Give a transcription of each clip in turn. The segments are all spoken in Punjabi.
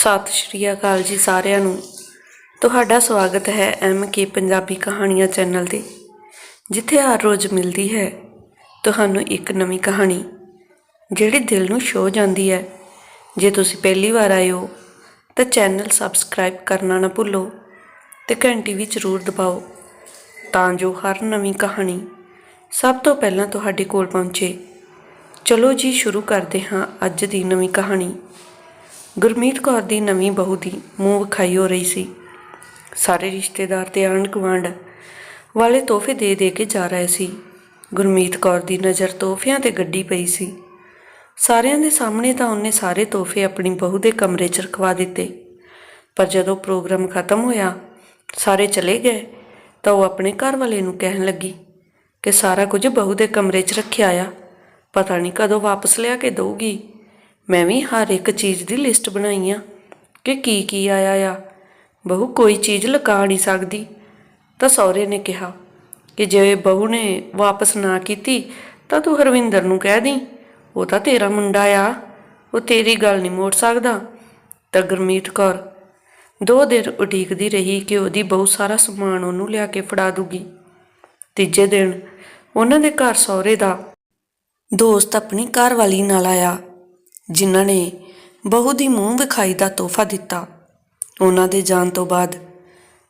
ਸਤਿ ਸ਼੍ਰੀ ਅਕਾਲ ਜੀ ਸਾਰਿਆਂ ਨੂੰ। ਤੁਹਾਡਾ ਸਵਾਗਤ ਹੈ ਐਮ ਕੇ ਪੰਜਾਬੀ ਕਹਾਣੀਆਂ ਚੈਨਲ ਤੇ, ਜਿੱਥੇ ਹਰ ਰੋਜ਼ ਮਿਲਦੀ ਹੈ ਤੁਹਾਨੂੰ ਇੱਕ ਨਵੀਂ ਕਹਾਣੀ, ਜਿਹੜੀ ਦਿਲ ਨੂੰ ਛੋ ਜਾਂਦੀ ਹੈ। ਜੇ ਤੁਸੀਂ ਪਹਿਲੀ ਵਾਰ ਆਏ ਹੋ, ਤਾਂ ਚੈਨਲ ਸਬਸਕ੍ਰਾਈਬ ਕਰਨਾ ਨਾ ਭੁੱਲੋ ਤੇ ਘੰਟੀ ਵੀ ਜ਼ਰੂਰ ਦਬਾਓ, ਤਾਂ ਜੋ ਹਰ ਨਵੀਂ ਕਹਾਣੀ ਸਭ ਤੋਂ ਪਹਿਲਾਂ ਤੁਹਾਡੇ ਕੋਲ ਪਹੁੰਚੇ। ਚਲੋ ਜੀ, ਸ਼ੁਰੂ ਕਰਦੇ ਹਾਂ ਅੱਜ ਦੀ ਨਵੀਂ ਕਹਾਣੀ। ਗੁਰਮੀਤ ਕੌਰ ਦੀ ਨਵੀਂ ਬਹੂ ਦੀ ਮੂੰਹ ਵਿਖਾਈ ਹੋ ਰਹੀ ਸੀ। ਸਾਰੇ ਰਿਸ਼ਤੇਦਾਰ ਤੇ ਆਂਢ ਗੁਆਂਢ ਵਾਲੇ ਤੋਹਫੇ ਦੇ ਦੇ ਕੇ ਜਾ ਰਹੇ ਸੀ। ਗੁਰਮੀਤ ਕੌਰ ਦੀ ਨਜ਼ਰ ਤੋਹਫਿਆਂ ਤੇ ਗੱਡੀ ਪਈ ਸੀ। ਸਾਰਿਆਂ ਦੇ ਸਾਹਮਣੇ ਤਾਂ ਉਹਨੇ ਸਾਰੇ ਤੋਹਫੇ ਆਪਣੀ ਬਹੂ ਦੇ ਕਮਰੇ 'ਚ ਰਖਵਾ ਦਿੱਤੇ। ਪਰ ਜਦੋਂ ਪ੍ਰੋਗਰਾਮ ਖਤਮ ਹੋਇਆ, ਸਾਰੇ ਚਲੇ ਗਏ, ਤਾਂ ਉਹ ਆਪਣੇ ਘਰ ਵਾਲੇ ਨੂੰ ਕਹਿਣ ਲੱਗੀ ਕਿ ਸਾਰਾ ਕੁਝ ਬਹੂ ਦੇ ਕਮਰੇ 'ਚ ਰੱਖਿਆ ਆ। ਪਤਾ ਨਹੀਂ ਕਦੋਂ ਵਾਪਸ ਲਿਆ ਕੇ ਦਊਗੀ। ਮੈਂ ਵੀ ਹਰ ਇੱਕ ਚੀਜ਼ ਦੀ ਲਿਸਟ ਬਣਾਈ ਆ ਕਿ ਕੀ ਕੀ ਆਇਆ ਆ। ਬਹੂ, ਕੋਈ ਚੀਜ਼ ਲੁਕਾ ਨਹੀਂ ਸਕਦੀ। ਤਾਂ ਸਹੁਰੇ ਨੇ ਕਿਹਾ ਕਿ ਜੇ ਬਹੂ ਨੇ ਵਾਪਸ ਨਾ ਕੀਤੀ, ਤਾਂ ਤੂੰ ਹਰਵਿੰਦਰ ਨੂੰ ਕਹਿ ਦੀ ਉਹ ਤਾਂ ਤੇਰਾ ਮੁੰਡਾ ਆ, ਉਹ ਤੇਰੀ ਗੱਲ ਨਹੀਂ ਮੋੜ ਸਕਦਾ। ਤਾਂ ਗੁਰਮੀਤ ਕੌਰ ਦੋ ਦਿਨ ਉਡੀਕਦੀ ਰਹੀ ਕਿ ਉਹਦੀ ਬਹੂ ਸਾਰਾ ਸਮਾਨ ਉਹਨੂੰ ਲਿਆ ਕੇ ਫੜਾ ਦੂਗੀ। ਤੀਜੇ ਦਿਨ ਉਹਨਾਂ ਦੇ ਘਰ ਸਹੁਰੇ ਦਾ ਦੋਸਤ ਆਪਣੀ ਘਰ ਵਾਲੀ ਨਾਲ ਆਇਆ। ਜਿਨ੍ਹਾਂ ਨੇ ਬਹੂ ਦੀ ਮੂੰਹ ਵਿਖਾਈ ਦਾ ਤੋਹਫਾ ਦਿੱਤਾ। ਉਹਨਾਂ ਦੇ ਜਾਣ ਤੋਂ ਬਾਅਦ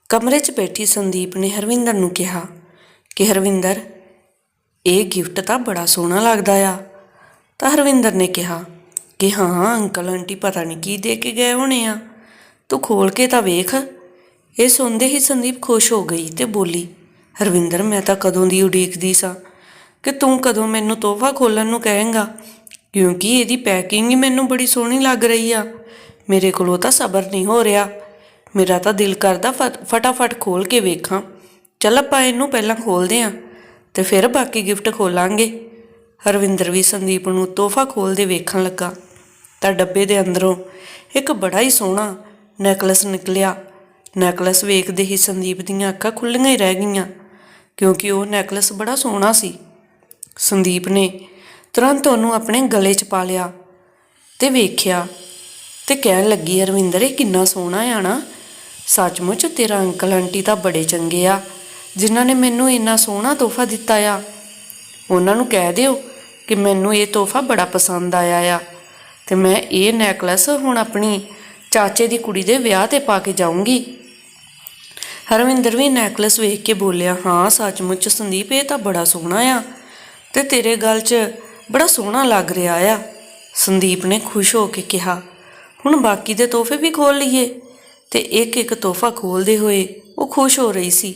ਕਮਰੇ 'ਚ ਬੈਠੀ ਸੰਦੀਪ ਨੇ ਹਰਵਿੰਦਰ ਨੂੰ ਕਿਹਾ ਕਿ ਹਰਵਿੰਦਰ, ਇਹ ਗਿਫਟ ਤਾਂ ਬੜਾ ਸੋਹਣਾ ਲੱਗਦਾ ਆ। ਤਾਂ ਹਰਵਿੰਦਰ ਨੇ ਕਿਹਾ ਕਿ ਹਾਂ, ਅੰਕਲ, ਆਂਟੀ ਪਤਾ ਨਹੀਂ ਕੀ ਦੇ ਕੇ ਗਏ ਹੋਣੇ ਆ। ਤੂੰ ਖੋਲ ਕੇ ਤਾਂ ਵੇਖ। ਇਹ ਸੁਣਦੇ ਹੀ ਸੰਦੀਪ ਖੁਸ਼ ਹੋ ਗਈ ਤੇ ਬੋਲੀ, ਹਰਵਿੰਦਰ, ਮੈਂ ਤਾਂ ਕਦੋਂ ਦੀ ਉਡੀਕਦੀ ਸਾਂ ਕਿ ਤੂੰ ਕਦੋਂ ਮੈਨੂੰ ਤੋਹਫਾ ਖੋਲਣ ਨੂੰ ਕਹੇਂਗਾ? ਕਿਉਂਕਿ ਇਹਦੀ ਪੈਕਿੰਗ ਹੀ ਮੈਨੂੰ ਬੜੀ ਸੋਹਣੀ ਲੱਗ ਰਹੀ ਆ। ਮੇਰੇ ਕੋਲੋਂ ਤਾਂ ਸਬਰ ਨਹੀਂ ਹੋ ਰਿਹਾ। ਮੇਰਾ ਤਾਂ ਦਿਲ ਕਰਦਾ ਫਟਾਫਟ ਖੋਲ ਕੇ ਵੇਖਾਂ। ਚੱਲ ਆਪਾਂ ਇਹਨੂੰ ਪਹਿਲਾਂ ਖੋਲਦੇ ਆਂ ਤੇ ਫਿਰ ਬਾਕੀ ਗਿਫਟ ਖੋਲਾਂਗੇ। ਹਰਵਿੰਦਰ ਵੀ ਸੰਦੀਪ ਨੂੰ ਤੋਹਫਾ ਖੋਲਦੇ ਵੇਖਣ ਲੱਗਾ। ਤਾਂ ਡੱਬੇ ਦੇ ਅੰਦਰੋਂ ਇੱਕ ਬੜਾ ਹੀ ਸੋਹਣਾ ਨੈਕਲਸ ਨਿਕਲਿਆ। ਨੈਕਲਸ ਵੇਖਦੇ ਹੀ ਸੰਦੀਪ ਦੀਆਂ ਅੱਖਾਂ ਖੁੱਲੀਆਂ ਹੀ ਰਹਿ ਗਈਆਂ। ਕਿਉਂਕਿ ਉਹ ਨੈਕਲਸ ਬੜਾ ਸੋਹਣਾ ਸੀ। ਸੰਦੀਪ ਨੇ ਤੁਰੰਤ ਉਹਨੂੰ ਆਪਣੇ ਗਲੇ 'ਚ ਪਾ ਲਿਆ ਤੇ ਵੇਖਿਆ ਤੇ ਕਹਿਣ ਲੱਗੀ, ਹਰਵਿੰਦਰ, ਇਹ ਕਿੰਨਾ ਸੋਹਣਾ ਆ ਨਾ। ਸੱਚਮੁੱਚ ਤੇਰਾ ਅੰਕਲ ਆਂਟੀ ਤਾਂ ਬੜੇ ਚੰਗੇ ਆ, ਜਿਨ੍ਹਾਂ ਨੇ ਮੈਨੂੰ ਇੰਨਾ ਸੋਹਣਾ ਤੋਹਫਾ ਦਿੱਤਾ ਆ। ਉਹਨਾਂ ਨੂੰ ਕਹਿ ਦਿਓ ਕਿ ਮੈਨੂੰ ਇਹ ਤੋਹਫਾ ਬੜਾ ਪਸੰਦ ਆਇਆ ਆ। ਤੇ ਮੈਂ ਇਹ ਨੈਕਲਸ ਹੁਣ ਆਪਣੀ ਚਾਚੇ ਦੀ ਕੁੜੀ ਦੇ ਵਿਆਹ ਤੇ ਪਾ ਕੇ ਜਾਊਂਗੀ। ਹਰਵਿੰਦਰ ਵੀ ਨੈਕਲਸ ਵੇਖ ਕੇ ਬੋਲਿਆ, ਹਾਂ, ਸੱਚਮੁੱਚ ਸੰਦੀਪ, ਇਹ ਤਾਂ ਬੜਾ ਸੋਹਣਾ ਆ। ਤੇ ਤੇਰੇ ਗੱਲ 'ਚ ਬੜਾ ਸੋਹਣਾ ਲੱਗ ਰਿਹਾ ਆ। ਸੰਦੀਪ ਨੇ ਖੁਸ਼ ਹੋ ਕੇ ਕਿਹਾ, ਹੁਣ ਬਾਕੀ ਦੇ ਤੋਹਫੇ ਵੀ ਖੋਲ ਲਈਏ। ਤੇ ਇੱਕ ਇੱਕ ਤੋਹਫਾ ਖੋਲਦੇ ਹੋਏ ਉਹ ਖੁਸ਼ ਹੋ ਰਹੀ ਸੀ।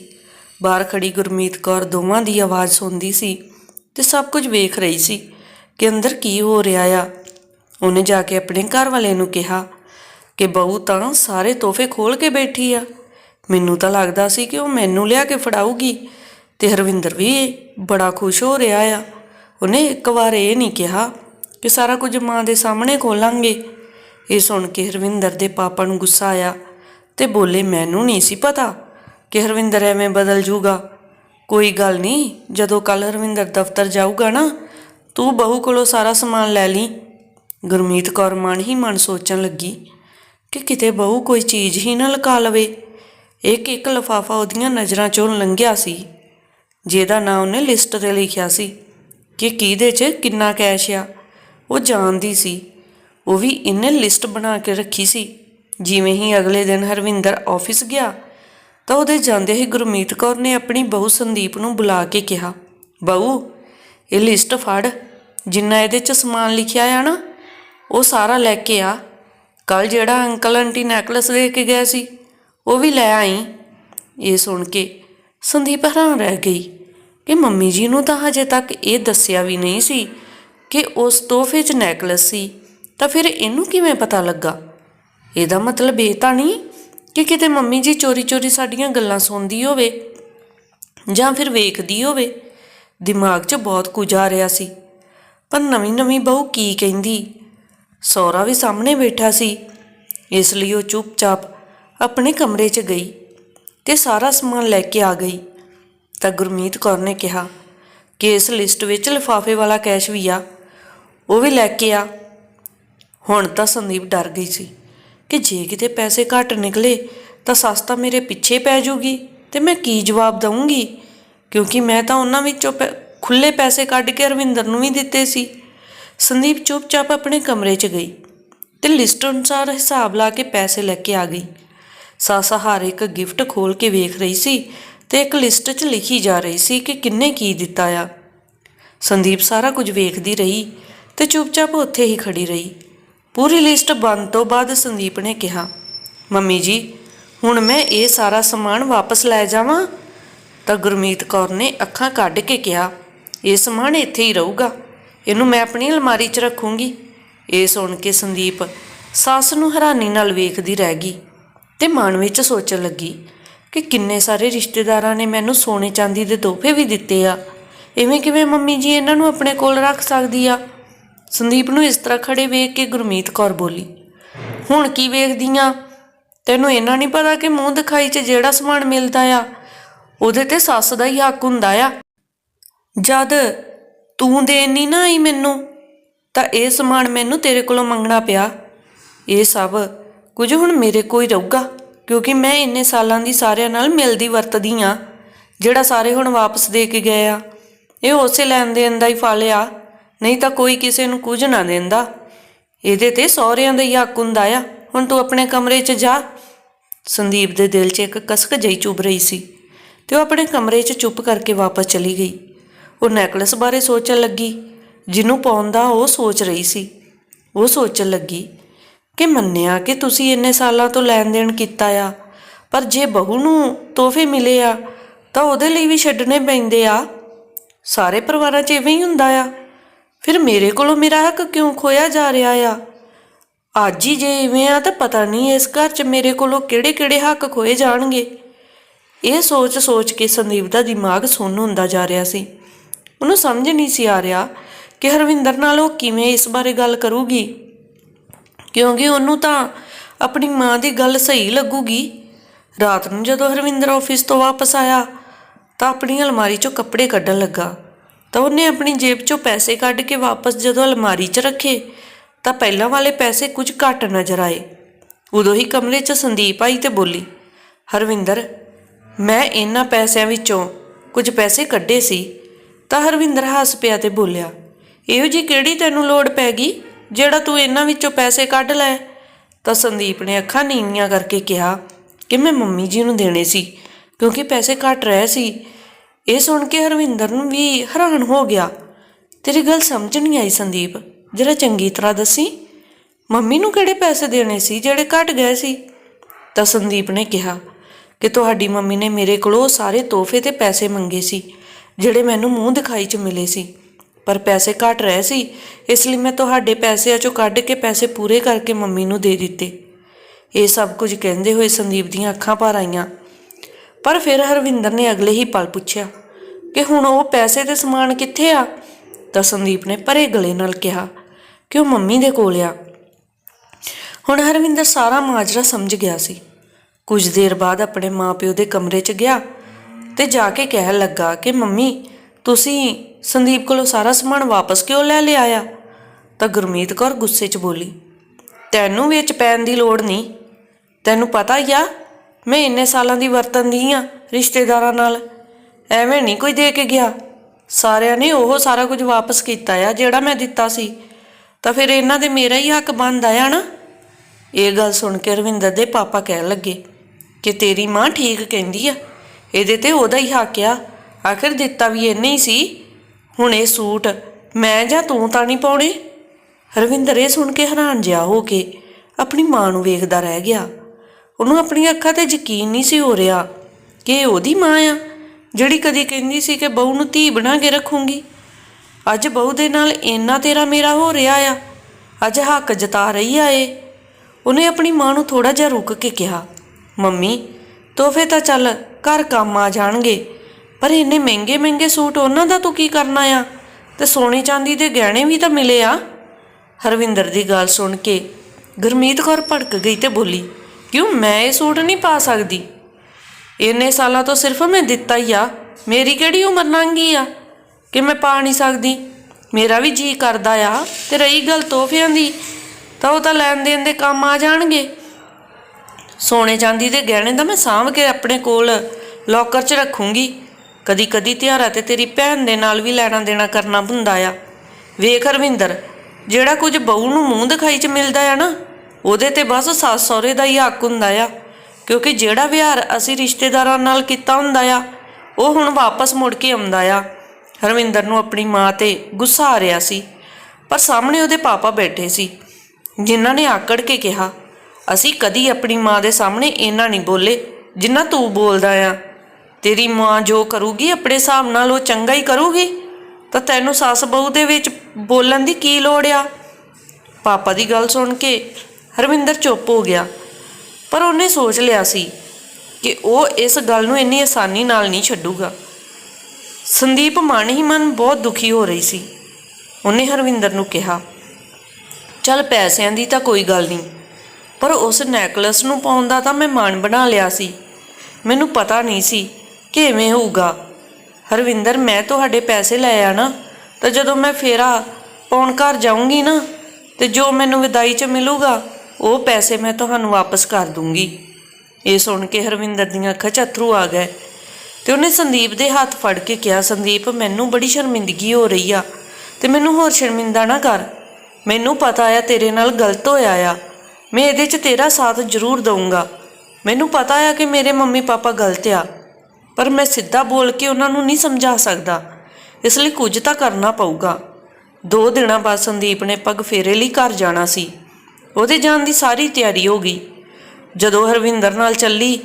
ਬਾਹਰ ਖੜੀ ਗੁਰਮੀਤ ਕੌਰ ਦੋਵਾਂ ਦੀ ਆਵਾਜ਼ ਸੁਣਦੀ ਸੀ ਤੇ ਸਭ ਕੁਝ ਵੇਖ ਰਹੀ ਸੀ ਕਿ ਅੰਦਰ ਕੀ ਹੋ ਰਿਹਾ ਆ। ਉਹਨੇ ਜਾ ਕੇ ਆਪਣੇ ਘਰ ਵਾਲੇ ਨੂੰ ਕਿਹਾ ਕਿ, ਬਹੂ, ਤਾਂ ਸਾਰੇ ਤੋਹਫੇ ਖੋਲ ਕੇ ਬੈਠੀ ਆ। ਮੈਨੂੰ ਤਾਂ ਲੱਗਦਾ ਸੀ ਕਿ ਉਹ ਮੈਨੂੰ ਲਿਆ ਕੇ ਫੜਾਊਗੀ ਤੇ ਹਰਵਿੰਦਰ ਵੀ ਬੜਾ ਖੁਸ਼ ਹੋ ਰਿਹਾ ਆ। ਉਹਨੇ ਇੱਕ ਵਾਰ ਇਹ ਨਹੀਂ ਕਿਹਾ ਕਿ ਸਾਰਾ ਕੁਝ ਮਾਂ ਦੇ ਸਾਹਮਣੇ ਖੋਲਾਂਗੇ। ਇਹ ਸੁਣ ਕੇ ਹਰਵਿੰਦਰ ਦੇ ਪਾਪਾ ਨੂੰ ਗੁੱਸਾ ਆਇਆ ਤੇ ਬੋਲੇ, ਮੈਨੂੰ ਨਹੀਂ ਸੀ ਪਤਾ ਕਿ ਹਰਵਿੰਦਰ ਐਵੇਂ ਬਦਲ ਜੂਗਾ ਕੋਈ ਗੱਲ ਨਹੀਂ, ਜਦੋਂ ਕੱਲ ਹਰਵਿੰਦਰ ਦਫ਼ਤਰ ਜਾਊਗਾ ਨਾ, ਤੂੰ ਬਹੂ ਕੋਲੋਂ ਸਾਰਾ ਸਮਾਨ ਲੈ ਲਈ। ਗੁਰਮੀਤ ਕੌਰ ਮਨ ਹੀ ਮਨ ਸੋਚਣ ਲੱਗੀ ਕਿ ਕਿਤੇ ਬਹੂ ਕੋਈ ਚੀਜ਼ ਹੀ ਨਾ ਲਗਾ ਲਵੇ। ਇੱਕ ਇੱਕ ਲਫਾਫਾ ਉਹਦੀਆਂ ਨਜ਼ਰਾਂ ਚੋਂ ਲੰਘਿਆ ਸੀ, ਜਿਹਦਾ ਨਾਂ ਉਹਨੇ ਲਿਸਟ ਤੇ ਲਿਖਿਆ ਸੀ। ਕਿ ਕਿਹਦੇ 'ਚ ਕਿੰਨਾ ਕੈਸ਼ ਆ? ਉਹ ਜਾਣਦੀ ਸੀ। ਉਹ ਵੀ ਇਹਨੇ ਲਿਸਟ ਬਣਾ ਕੇ ਰੱਖੀ ਸੀ। ਜਿਵੇਂ ਹੀ ਅਗਲੇ ਦਿਨ ਹਰਵਿੰਦਰ ਆਫਿਸ ਗਿਆ, ਤਾਂ ਉਹਦੇ ਜਾਂਦੇ ਹੀ ਗੁਰਮੀਤ ਕੌਰ ਨੇ ਆਪਣੀ ਬਹੂ ਸੰਦੀਪ ਨੂੰ ਬੁਲਾ ਕੇ ਕਿਹਾ, ਬਹੂ, ਇਹ ਲਿਸਟ ਫੜ। ਜਿੰਨਾ ਇਹਦੇ 'ਚ ਸਮਾਨ ਲਿਖਿਆ ਆ ਨਾ, ਉਹ ਸਾਰਾ ਲੈ ਕੇ ਆ। ਕੱਲ ਜਿਹੜਾ ਅੰਕਲ ਆਂਟੀ ਨੈਕਲਸ ਦੇ ਕੇ ਗਿਆ ਸੀ, ਉਹ ਵੀ ਲੈ ਆਈ। ਇਹ ਸੁਣ ਕੇ ਸੰਦੀਪ ਹੈਰਾਨ ਰਹਿ ਗਈ। ਕਿ ਮੰਮੀ ਜੀ ਨੂੰ ਤਾਂ ਹਜੇ ਤੱਕ ਇਹ ਦੱਸਿਆ ਵੀ ਨਹੀਂ ਸੀ ਕਿ ਉਸ ਤੋਹਫੇ 'ਚ ਨੈਕਲਸ ਸੀ, ਤਾਂ ਫਿਰ ਇਹਨੂੰ ਕਿਵੇਂ ਪਤਾ ਲੱਗਾ? ਇਹਦਾ ਮਤਲਬ ਇਹ ਤਾਂ ਨਹੀਂ ਕਿ ਕਿਤੇ ਮੰਮੀ ਜੀ ਚੋਰੀ-ਚੋਰੀ ਸਾਡੀਆਂ ਗੱਲਾਂ ਸੁਣਦੀ ਹੋਵੇ ਜਾਂ ਫਿਰ ਵੇਖਦੀ ਹੋਵੇ, ਦਿਮਾਗ 'ਚ ਬਹੁਤ ਕੁਝ ਆ ਰਿਹਾ ਸੀ। ਪਰ ਨਵੀਂ-ਨਵੀਂ ਬਹੂ ਕੀ ਕਹਿੰਦੀ? ਸੌਰਾ ਵੀ ਸਾਹਮਣੇ ਬੈਠਾ ਸੀ, ਇਸ ਲਈ ਉਹ ਚੁੱਪਚਾਪ ਆਪਣੇ ਕਮਰੇ 'ਚ ਗਈ ਤੇ ਸਾਰਾ ਸਮਾਨ ਲੈ ਕੇ ਆ ਗਈ। ਤਾਂ ਗੁਰਮੀਤ ਕੌਰ ਨੇ ਕਿਹਾ, ਕਿ ਇਸ ਲਿਸਟ ਵਿੱਚ ਲਿਫਾਫੇ ਵਾਲਾ ਕੈਸ਼ ਵੀ ਆ, ਉਹ ਵੀ ਲੈ ਕੇ ਆ। ਹੁਣ ਤਾਂ ਸੰਦੀਪ ਡਰ ਗਈ ਸੀ ਕਿ ਜੇ ਕਿਤੇ ਪੈਸੇ ਘੱਟ ਨਿਕਲੇ ਤਾਂ ਸੱਸ ਤਾਂ ਮੇਰੇ ਪਿੱਛੇ ਪੈ ਜਾਊਗੀ ਤੇ ਮੈਂ ਕੀ ਜਵਾਬ ਦਵਾਂਗੀ ਕਿਉਂਕਿ ਮੈਂ ਤਾਂ ਉਹਨਾਂ ਵਿੱਚੋਂ ਪੈ- ਖੁੱਲੇ ਪੈਸੇ ਕੱਢ ਕੇ ਰਵਿੰਦਰ ਨੂੰ ਵੀ ਦਿੱਤੇ ਸੀ। ਸੰਦੀਪ ਚੁੱਪਚਾਪ ਆਪਣੇ ਕਮਰੇ 'ਚ ਗਈ ਤੇ ਲਿਸਟ ਅਨੁਸਾਰ ਹਿਸਾਬ ਲਾ ਕੇ ਪੈਸੇ ਲੈ ਕੇ ਆ ਗਈ। ਸੱਸ ਹਰ ਇੱਕ ਗਿਫਟ ਖੋਲ ਕੇ ਵੇਖ ਰਹੀ ਸੀ ਤੇ ਇੱਕ ਲਿਸਟ 'ਚ ਲਿਖੀ ਜਾ ਰਹੀ ਸੀ ਕਿ ਕਿੰਨੇ ਕੀ ਦਿੱਤਾ ਆ। ਸੰਦੀਪ ਸਾਰਾ ਕੁਝ ਵੇਖਦੀ ਰਹੀ ਤੇ ਚੁੱਪਚਾਪ ਉੱਥੇ ਹੀ ਖੜੀ ਰਹੀ। ਪੂਰੀ ਲਿਸਟ ਬੰਦ ਤੋਂ ਬਾਅਦ ਸੰਦੀਪ ਨੇ ਕਿਹਾ, ਮੰਮੀ ਜੀ, ਹੁਣ ਮੈਂ ਇਹ ਸਾਰਾ ਸਮਾਨ ਵਾਪਸ ਲੈ ਜਾਵਾਂ? ਤਾਂ ਗੁਰਮੀਤ ਕੌਰ ਨੇ ਅੱਖਾਂ ਕੱਢ ਕੇ ਕਿਹਾ, ਇਹ ਸਮਾਨ ਇੱਥੇ ਹੀ ਰਹੂਗਾ। ਇਹਨੂੰ ਮੈਂ ਆਪਣੀ ਅਲਮਾਰੀ 'ਚ ਰੱਖੂੰਗੀ। ਇਹ ਸੁਣ ਕੇ ਸੰਦੀਪ ਸੱਸ ਨੂੰ ਹੈਰਾਨੀ ਨਾਲ ਵੇਖਦੀ ਰਹਿ ਗਈ ਤੇ ਮਨ ਵਿੱਚ ਸੋਚਣ ਲੱਗੀ ਕਿ ਕਿੰਨੇ ਸਾਰੇ ਰਿਸ਼ਤੇਦਾਰਾਂ ਨੇ ਮੈਨੂੰ ਸੋਨੇ ਚਾਂਦੀ ਦੇ ਤੋਹਫੇ ਵੀ ਦਿੱਤੇ ਆ। ਇਵੇਂ ਕਿਵੇਂ ਮੰਮੀ ਜੀ ਇਹਨਾਂ ਨੂੰ ਆਪਣੇ ਕੋਲ ਰੱਖ ਸਕਦੀ ਆ? ਸੰਦੀਪ ਨੂੰ ਇਸ ਤਰ੍ਹਾਂ ਖੜੇ ਵੇਖ ਕੇ ਗੁਰਮੀਤ ਕੌਰ ਬੋਲੀ, ਹੁਣ ਕੀ ਵੇਖਦੀਆਂ? ਤੈਨੂੰ ਇਹਨਾਂ ਨਹੀਂ ਪਤਾ ਕਿ ਮੂੰਹ ਦਿਖਾਈ 'ਚ ਜਿਹੜਾ ਸਮਾਨ ਮਿਲਦਾ ਆ, ਉਹਦੇ ਤੇ ਸੱਸ ਦਾ ਹੀ ਹੱਕ ਹੁੰਦਾ ਆ? ਜਦ ਤੂੰ ਦੇਣ ਨਹੀਂ ਨਾ ਆਈ ਮੈਨੂੰ, ਤਾਂ ਇਹ ਸਮਾਨ ਮੈਨੂੰ ਤੇਰੇ ਕੋਲੋਂ ਮੰਗਣਾ ਪਿਆ। ਇਹ ਸਭ ਕੁਝ ਹੁਣ ਮੇਰੇ ਕੋਲ ਹੀ ਰਹੂਗਾ। ਕਿਉਂਕਿ ਮੈਂ ਇੰਨੇ ਸਾਲਾਂ ਦੀ ਸਾਰਿਆਂ ਨਾਲ ਮਿਲਦੀ ਵਰਤਦੀ ਆ, ਜਿਹੜਾ ਸਾਰੇ ਹੁਣ ਵਾਪਸ ਦੇ ਕੇ ਗਏ ਆ। ਇਹ ਉਸੇ ਲੈਣ ਦੇਣ ਦਾ ਹੀ ਫਲ ਆ, ਨਹੀਂ ਤਾਂ ਕੋਈ ਕਿਸੇ ਨੂੰ ਕੁਝ ਨਾ ਦਿੰਦਾ। ਇਹਦੇ ਤੇ ਸਹੁਰਿਆਂ ਦਾ ਹੀ ਹੱਕ ਹੁੰਦਾ ਆ। ਹੁਣ ਤੂੰ ਆਪਣੇ ਕਮਰੇ 'ਚ ਜਾ। ਸੰਦੀਪ ਦੇ ਦਿਲ 'ਚ ਇੱਕ ਕਸਕ ਜਈ ਚੁੱਭ ਰਹੀ ਸੀ ਤੇ ਉਹ ਆਪਣੇ ਕਮਰੇ 'ਚ ਚੁੱਪ ਕਰਕੇ ਵਾਪਸ ਚਲੀ ਗਈ। ਉਹ ਨੈਕਲਸ ਬਾਰੇ ਸੋਚਣ ਲੱਗੀ। ਜਿਹਨੂੰ ਪਾਉਣ ਦਾ ਉਹ ਸੋਚ ਰਹੀ ਸੀ। ਉਹ ਸੋਚਣ ਲੱਗੀ ਕਿ ਮੰਨਿਆ ਕਿ ਤੁਸੀਂ ਇੰਨੇ ਸਾਲਾਂ ਤੋਂ ਲੈਣ ਦੇਣ ਕੀਤਾ ਆ, ਪਰ ਜੇ ਬਹੂ ਨੂੰ ਤੋਹਫੇ ਮਿਲੇ ਆ, ਤਾਂ ਉਹਦੇ ਲਈ ਵੀ ਛੱਡਣੇ ਪੈਂਦੇ ਆ। ਸਾਰੇ ਪਰਿਵਾਰਾਂ 'ਚ ਇਵੇਂ ਹੀ ਹੁੰਦਾ ਆ। ਫਿਰ ਮੇਰੇ ਕੋਲੋਂ ਮੇਰਾ ਹੱਕ ਕਿਉਂ ਖੋਇਆ ਜਾ ਰਿਹਾ ਆ? ਅੱਜ ਹੀ ਜੇ ਇਵੇਂ ਆ ਤਾਂ ਪਤਾ ਨਹੀਂ ਇਸ ਘਰ 'ਚ ਮੇਰੇ ਕੋਲੋਂ ਕਿਹੜੇ-ਕਿਹੜੇ ਹੱਕ ਖੋਏ ਜਾਣਗੇ। ਇਹ ਸੋਚ ਸੋਚ ਕੇ ਸੰਦੀਪ ਦਾ ਦਿਮਾਗ ਸੁੰਨ ਹੁੰਦਾ ਜਾ ਰਿਹਾ ਸੀ। ਉਹਨੂੰ ਸਮਝ ਨਹੀਂ ਸੀ ਆ ਰਿਹਾ ਕਿ ਹਰਵਿੰਦਰ ਨਾਲ ਉਹ ਕਿਵੇਂ ਇਸ ਬਾਰੇ ਗੱਲ ਕਰੂਗੀ। ਕਿਉਂਕਿ ਉਹਨੂੰ ਤਾਂ ਆਪਣੀ ਮਾਂ ਦੀ ਗੱਲ ਸਹੀ ਲੱਗੂਗੀ। ਰਾਤ ਨੂੰ ਜਦੋਂ ਹਰਵਿੰਦਰ ਆਫਿਸ ਤੋਂ ਵਾਪਸ ਆਇਆ, ਤਾਂ ਆਪਣੀ ਅਲਮਾਰੀ 'ਚੋਂ ਕੱਪੜੇ ਕੱਢਣ ਲੱਗਾ। ਤਾਂ ਉਹਨੇ ਆਪਣੀ ਜੇਬ 'ਚੋਂ ਪੈਸੇ ਕੱਢ ਕੇ ਵਾਪਸ ਜਦੋਂ ਅਲਮਾਰੀ 'ਚ ਰੱਖੇ, ਤਾਂ ਪਹਿਲਾਂ ਵਾਲੇ ਪੈਸੇ ਕੁਝ ਘੱਟ ਨਜ਼ਰ ਆਏ। ਉਦੋਂ ਹੀ ਕਮਰੇ 'ਚ ਸੰਦੀਪ ਆਈ ਤੇ ਬੋਲੀ, ਹਰਵਿੰਦਰ, ਮੈਂ ਇਹਨਾਂ ਪੈਸਿਆਂ ਵਿੱਚੋਂ ਕੁਝ ਪੈਸੇ ਕੱਢੇ ਸੀ। ਤਾਂ ਹਰਵਿੰਦਰ ਹੱਸ ਪਿਆ ਤੇ ਬੋਲਿਆ, ਇਹੋ ਜੀ ਕਿਹੜੀ ਤੈਨੂੰ ਲੋੜ ਪੈ ਗਈ? ਜਿਹੜਾ ਤੂੰ ਇਹਨਾਂ ਵਿੱਚੋਂ ਪੈਸੇ ਕੱਢ ਲੈ। ਤਾਂ ਸੰਦੀਪ ਨੇ ਅੱਖਾਂ ਨੀਵੀਆਂ ਕਰਕੇ ਕਿਹਾ ਕਿ ਮੈਂ ਮੰਮੀ ਜੀ ਨੂੰ ਦੇਣੇ ਸੀ, ਕਿਉਂਕਿ ਪੈਸੇ ਘੱਟ ਰਹੇ ਸੀ। ਇਹ ਸੁਣ ਕੇ ਹਰਵਿੰਦਰ ਨੂੰ ਵੀ ਹੈਰਾਨ ਹੋ ਗਿਆ। ਤੇਰੀ ਗੱਲ ਸਮਝ ਨਹੀਂ ਆਈ ਸੰਦੀਪ, ਜਰਾ ਚੰਗੀ ਤਰ੍ਹਾਂ ਦੱਸੀ। ਮੰਮੀ ਨੂੰ ਕਿਹੜੇ ਪੈਸੇ ਦੇਣੇ ਸੀ, ਜਿਹੜੇ ਘਟ ਗਏ ਸੀ? ਤਾਂ ਸੰਦੀਪ ਨੇ ਕਿਹਾ ਕਿ ਤੁਹਾਡੀ ਮੰਮੀ ਨੇ ਮੇਰੇ ਕੋਲੋਂ ਸਾਰੇ ਤੋਹਫੇ ਤੇ ਪੈਸੇ ਮੰਗੇ ਸੀ, ਜਿਹੜੇ ਮੈਨੂੰ ਮੂੰਹ ਦਿਖਾਈ 'ਚ ਮਿਲੇ ਸੀ। ਪਰ ਪੈਸੇ ਘਟ ਰਹੇ ਸੀ, ਇਸ ਲਈ ਮੈਂ ਤੁਹਾਡੇ ਪੈਸਿਆਂ 'ਚੋਂ ਕੱਢ ਕੇ ਪੈਸੇ ਪੂਰੇ ਕਰਕੇ ਮੰਮੀ ਨੂੰ ਦੇ ਦਿੱਤੇ। ਇਹ ਸਭ ਕੁਝ ਕਹਿੰਦੇ ਹੋਏ ਸੰਦੀਪ ਦੀਆਂ ਅੱਖਾਂ ਭਰ ਆਈਆਂ। ਪਰ ਫਿਰ ਹਰਵਿੰਦਰ ਨੇ ਅਗਲੇ ਹੀ ਪਲ ਪੁੱਛਿਆ, ਕਿ ਹੁਣ ਉਹ ਪੈਸੇ ਤੇ ਸਮਾਨ ਕਿੱਥੇ ਆ? ਤਾਂ ਸੰਦੀਪ ਨੇ ਪਰੇ ਗਲੇ ਨਾਲ ਕਿਹਾ, ਕਿ ਉਹ ਮੰਮੀ ਦੇ ਕੋਲ ਆ। ਹੁਣ ਹਰਵਿੰਦਰ ਸਾਰਾ ਮਾਜਰਾ ਸਮਝ ਗਿਆ ਸੀ। ਕੁਝ ਦੇਰ ਬਾਅਦ ਆਪਣੇ ਮਾਪਿਓ ਦੇ ਕਮਰੇ 'ਚ ਗਿਆ ਤੇ ਜਾ ਕੇ ਕਹਿਣ ਲੱਗਾ ਕਿ, ਮੰਮੀ, ਤੁਸੀਂ ਸੰਦੀਪ ਕੋਲੋਂ ਸਾਰਾ ਸਮਾਨ ਵਾਪਸ ਕਿਉਂ ਲੈ ਲਿਆਇਆ ਤਾਂ ਗੁਰਮੀਤ ਕੌਰ ਗੁੱਸੇ 'ਚ ਬੋਲੀ, ਤੈਨੂੰ ਵਿੱਚ ਪੈਣ ਦੀ ਲੋੜ ਨਹੀਂ। ਤੈਨੂੰ ਪਤਾ ਹੀ ਆ, ਮੈਂ ਇੰਨੇ ਸਾਲਾਂ ਦੀ ਵਰਤਨ ਦੀ ਆ ਰਿਸ਼ਤੇਦਾਰਾਂ ਨਾਲ। ਐਵੇਂ ਨਹੀਂ ਕੋਈ ਦੇ ਕੇ ਗਿਆ। ਸਾਰਿਆਂ ਨੇ ਉਹ ਸਾਰਾ ਕੁਝ ਵਾਪਸ ਕੀਤਾ ਆ ਜਿਹੜਾ ਮੈਂ ਦਿੱਤਾ ਸੀ। ਤਾਂ ਫਿਰ ਇਹਨਾਂ ਦੇ ਮੇਰਾ ਹੀ ਹੱਕ ਬਣਦਾ ਆ ਨਾ? ਇਹ ਗੱਲ ਸੁਣ ਕੇ ਰਵਿੰਦਰ ਦੇ ਪਾਪਾ ਕਹਿਣ ਲੱਗੇ, ਕਿ ਤੇਰੀ ਮਾਂ ਠੀਕ ਕਹਿੰਦੀ ਆ। ਇਹਦੇ ਤੇ ਉਹਦਾ ਹੀ ਹੱਕ ਆ। ਆਖਿਰ ਦਿੱਤਾ ਵੀ ਇਹਨੇ ਹੀ ਸੀ। ਹੁਣ ਇਹ ਸੂਟ ਮੈਂ ਜਾਂ ਤੂੰ ਤਾਂ ਨਹੀਂ ਪਾਉਣੇ? ਰਵਿੰਦਰ ਇਹ ਸੁਣ ਕੇ ਹੈਰਾਨ ਜਿਹਾ ਹੋ ਕੇ ਆਪਣੀ ਮਾਂ ਨੂੰ ਵੇਖਦਾ ਰਹਿ ਗਿਆ। ਉਹਨੂੰ ਆਪਣੀਆਂ ਅੱਖਾਂ ਤੇ ਯਕੀਨ ਨਹੀਂ ਸੀ ਹੋ ਰਿਹਾ ਕਿ ਇਹ ਉਹਦੀ ਮਾਂ ਆ, ਜਿਹੜੀ ਕਦੀ ਕਹਿੰਦੀ ਸੀ ਕਿ ਬਹੂ ਨੂੰ ਧੀ ਬਣਾ ਕੇ ਰੱਖੂੰਗੀ। ਅੱਜ ਬਹੂ ਦੇ ਨਾਲ ਇੰਨਾ ਤੇਰਾ ਮੇਰਾ ਹੋ ਰਿਹਾ ਆ, ਅੱਜ ਹੱਕ ਜਤਾ ਰਹੀ ਆ ਏ ਉਹਨੇ ਆਪਣੀ ਮਾਂ ਨੂੰ ਥੋੜਾ ਜਿਹਾ ਰੁਕ ਕੇ ਕਿਹਾ, ਮੰਮੀ, ਤੋਹਫੇ ਤਾਂ ਚੱਲ, ਘਰ ਕੰਮ ਆ ਜਾਣਗੇ। ਪਰ ਇੰਨੇ ਮਹਿੰਗੇ ਮਹਿੰਗੇ ਸੂਟ ਉਹਨਾਂ ਦਾ ਤੂੰ ਕੀ ਕਰਨਾ ਆ? ਤੇ ਸੋਨੇ ਚਾਂਦੀ ਦੇ ਗਹਿਣੇ ਵੀ ਤਾਂ ਮਿਲੇ ਆ। ਹਰਵਿੰਦਰ ਦੀ ਗੱਲ ਸੁਣ ਕੇ ਗੁਰਮੀਤ ਕੌਰ ਭੜਕ ਗਈ ਤੇ ਬੋਲੀ, ਕਿਉਂ ਮੈਂ ਇਹ ਸੂਟ ਨਹੀਂ ਪਾ ਸਕਦੀ? ਇੰਨੇ ਸਾਲਾਂ ਤੋਂ ਸਿਰਫ ਮੈਂ ਦਿੱਤਾ ਹੀ ਆ। ਮੇਰੀ ਕਿਹੜੀ ਉਮਰ ਲੰਘੀ ਆ? ਕਿ ਮੈਂ ਪਾ ਨਹੀਂ ਸਕਦੀ? ਮੇਰਾ ਵੀ ਜੀ ਕਰਦਾ ਆ। ਤੇ ਰਹੀ ਗੱਲ ਤੋਹਫਿਆਂ ਦੀ, ਤਾਂ ਉਹ ਤਾਂ ਲੈਣ ਦੇਣ ਦੇ ਕੰਮ ਆ ਜਾਣਗੇ। ਸੋਨੇ ਚਾਂਦੀ ਦੇ ਗਹਿਣੇ ਤਾਂ ਮੈਂ ਸਾਂਭ ਕੇ ਆਪਣੇ ਕੋਲ ਲੋਕਰ 'ਚ ਰੱਖੂੰਗੀ। ਕਦੀ ਕਦੀ ਤਿਉਹਾਰਾਂ ਤੇ ਤੇਰੀ ਭੈਣ ਦੇ ਨਾਲ ਵੀ ਲੈਣਾ ਦੇਣਾ ਕਰਨਾ ਹੁੰਦਾ ਆ। ਵੇਖ ਰਵਿੰਦਰ ਜਿਹੜਾ ਕੁਝ ਬਹੂ ਨੂੰ ਮੂੰਹ ਦਿਖਾਈ 'ਚ ਮਿਲਦਾ ਆ ਨਾ, ਉਹਦੇ ਤੇ ਬਸ ਸੱਸ ਸਹੁਰੇ ਦਾ ਹੀ ਹੱਕ ਹੁੰਦਾ ਆ। ਕਿਉਂਕਿ ਜਿਹੜਾ ਵਿਹਾਰ ਅਸੀਂ ਰਿਸ਼ਤੇਦਾਰਾਂ ਨਾਲ ਕੀਤਾ ਹੁੰਦਾ ਆ, ਉਹ ਹੁਣ ਵਾਪਸ ਮੁੜ ਕੇ ਆਉਂਦਾ ਆ। ਰਵਿੰਦਰ ਨੂੰ ਆਪਣੀ ਮਾਂ ਤੇ ਗੁੱਸਾ ਆ ਰਿਹਾ ਸੀ, ਪਰ ਸਾਹਮਣੇ ਉਹਦੇ ਪਾਪਾ ਬੈਠੇ ਸੀ, ਜਿਨ੍ਹਾਂ ਨੇ ਆਕੜ ਕੇ ਕਿਹਾ, ਅਸੀਂ ਕਦੀ ਆਪਣੀ ਮਾਂ ਦੇ ਸਾਹਮਣੇ ਇੰਨਾ ਨਹੀਂ ਬੋਲੇ, ਜਿੰਨਾ ਤੂੰ ਬੋਲਦਾ ਆ। ਤੇਰੀ ਮਾਂ ਜੋ ਕਰੂਗੀ, ਆਪਣੇ ਹਿਸਾਬ ਨਾਲ ਉਹ ਚੰਗਾ ਹੀ ਕਰੂਗੀ? ਤਾਂ ਤੈਨੂੰ ਸੱਸ ਬਹੂ ਦੇ ਵਿੱਚ ਬੋਲਣ ਦੀ ਕੀ ਲੋੜ ਆ? ਪਾਪਾ ਦੀ ਗੱਲ ਸੁਣ ਕੇ ਹਰਵਿੰਦਰ ਚੁੱਪ ਹੋ ਗਿਆ। ਪਰ ਉਹਨੇ ਸੋਚ ਲਿਆ ਸੀ ਕਿ ਉਹ ਇਸ ਗੱਲ ਨੂੰ ਇੰਨੀ ਆਸਾਨੀ ਨਾਲ ਨਹੀਂ ਛੱਡੂਗਾ। ਸੰਦੀਪ ਮਨ ਹੀ ਮਨ ਬਹੁਤ ਦੁਖੀ ਹੋ ਰਹੀ ਸੀ। ਉਹਨੇ ਹਰਵਿੰਦਰ ਨੂੰ ਕਿਹਾ, ਚੱਲ ਪੈਸਿਆਂ ਦੀ ਤਾਂ ਕੋਈ ਗੱਲ ਨਹੀਂ, ਪਰ ਉਸ ਨੈਕਲਸ ਨੂੰ ਪਾਉਣ ਦਾ ਤਾਂ ਮੈਂ ਮਨ ਬਣਾ ਲਿਆ ਸੀ। ਮੈਨੂੰ ਪਤਾ ਨਹੀਂ ਸੀ ਕਿਵੇਂ ਹੋਊਗਾ? ਹਰਵਿੰਦਰ, ਮੈਂ ਤੁਹਾਡੇ ਪੈਸੇ ਲੈ ਨਾ ਤਾਂ ਜਦੋਂ ਮੈਂ ਫੇਰਾ ਪਾਉਣ ਘਰ ਜਾਊਂਗੀ ਨਾ, ਤੇ ਜੋ ਮੈਨੂੰ ਵਿਦਾਈ 'ਚ ਮਿਲੂਗਾ, ਉਹ ਪੈਸੇ ਮੈਂ ਤੁਹਾਨੂੰ ਵਾਪਸ ਕਰ ਦੂੰਗੀ। ਇਹ ਸੁਣ ਕੇ ਹਰਵਿੰਦਰ ਦੀਆਂ ਅੱਖਾਂ 'ਚ ਅਥਰੂ ਆ ਗਏ। ਤੇ ਉਹਨੇ ਸੰਦੀਪ ਦੇ ਹੱਥ ਫੜ ਕੇ ਕਿਹਾ, ਸੰਦੀਪ, ਮੈਨੂੰ ਬੜੀ ਸ਼ਰਮਿੰਦਗੀ ਹੋ ਰਹੀ ਆ, ਤੇ ਮੈਨੂੰ ਹੋਰ ਸ਼ਰਮਿੰਦਾ ਨਾ ਕਰ। ਮੈਨੂੰ ਪਤਾ ਆ ਤੇਰੇ ਨਾਲ ਗਲਤ ਹੋਇਆ ਆ। ਮੈਂ ਇਹਦੇ 'ਚ ਤੇਰਾ ਸਾਥ ਜ਼ਰੂਰ ਦਊਂਗਾ। ਮੈਨੂੰ ਪਤਾ ਆ ਕਿ ਮੇਰੇ ਮੰਮੀ ਪਾਪਾ ਗਲਤ ਆ। ਪਰ ਮੈਂ ਸਿੱਧਾ ਬੋਲ ਕੇ ਉਹਨਾਂ ਨੂੰ ਨਹੀਂ ਸਮਝਾ ਸਕਦਾ। ਇਸ ਲਈ ਕੁਝ ਤਾਂ ਕਰਨਾ ਪਊਗਾ। ਦੋ ਦਿਨਾਂ ਬਾਅਦ ਸੰਦੀਪ ਨੇ ਪੱਗ ਫੇਰੇ ਲਈ ਘਰ ਜਾਣਾ ਸੀ। ਉਹਦੇ ਜਾਣ ਦੀ ਸਾਰੀ ਤਿਆਰੀ ਹੋ ਗਈ। ਜਦੋਂ ਹਰਵਿੰਦਰ ਨਾਲ ਚੱਲੀ,